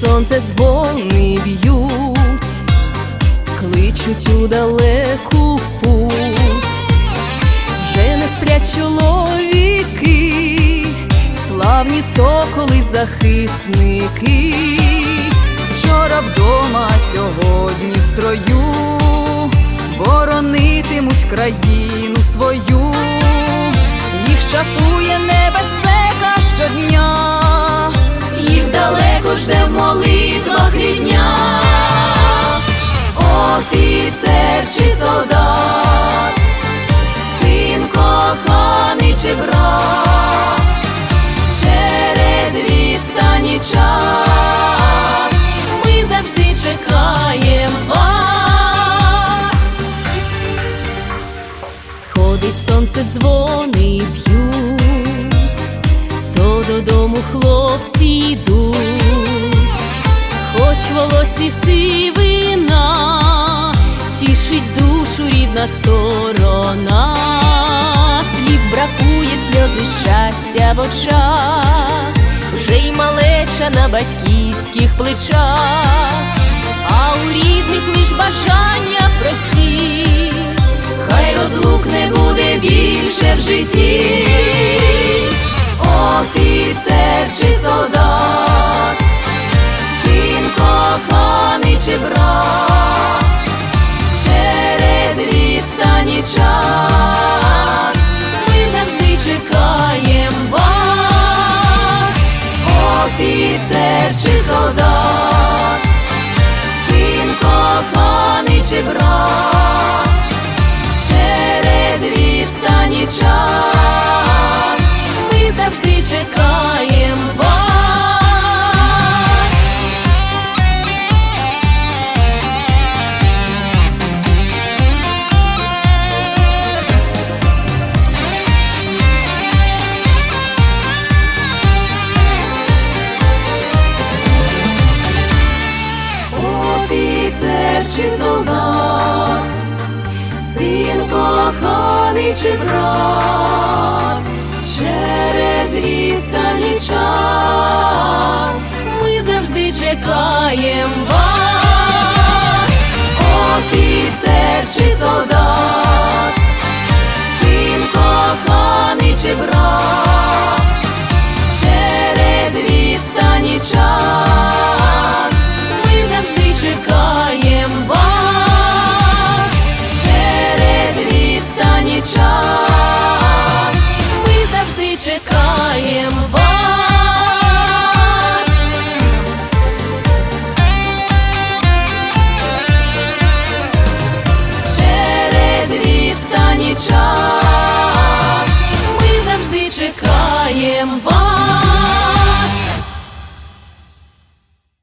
сонце дзвони б'ють, кличуть у далеку путь, вже не сплять чоловіки, славні соколи захисники, вчора вдома, сьогодні в строю, боронитимуть країну свою, їх чатує небезпека щодня, далеко жде в молитвах рідня, офіцер чи солдат, син коханий чи брат, через відстань і час ми завжди чекаєм вас. Сходить сонце, дзвони б'ють, додому хлопці йдуть, хоч волосі сивина, тішить душу рідна сторона, слів бракує сльози щастя в очах, вже й малеча на батьківських плечах, а у рідних лиш бажання прості, хай розлук не буде більше в житті, офіцер чи чи солдат, син коханий чи брат, через відстані час ми завжди чекаємо вас, офіцер чи солдат, завжди чекаєм вас.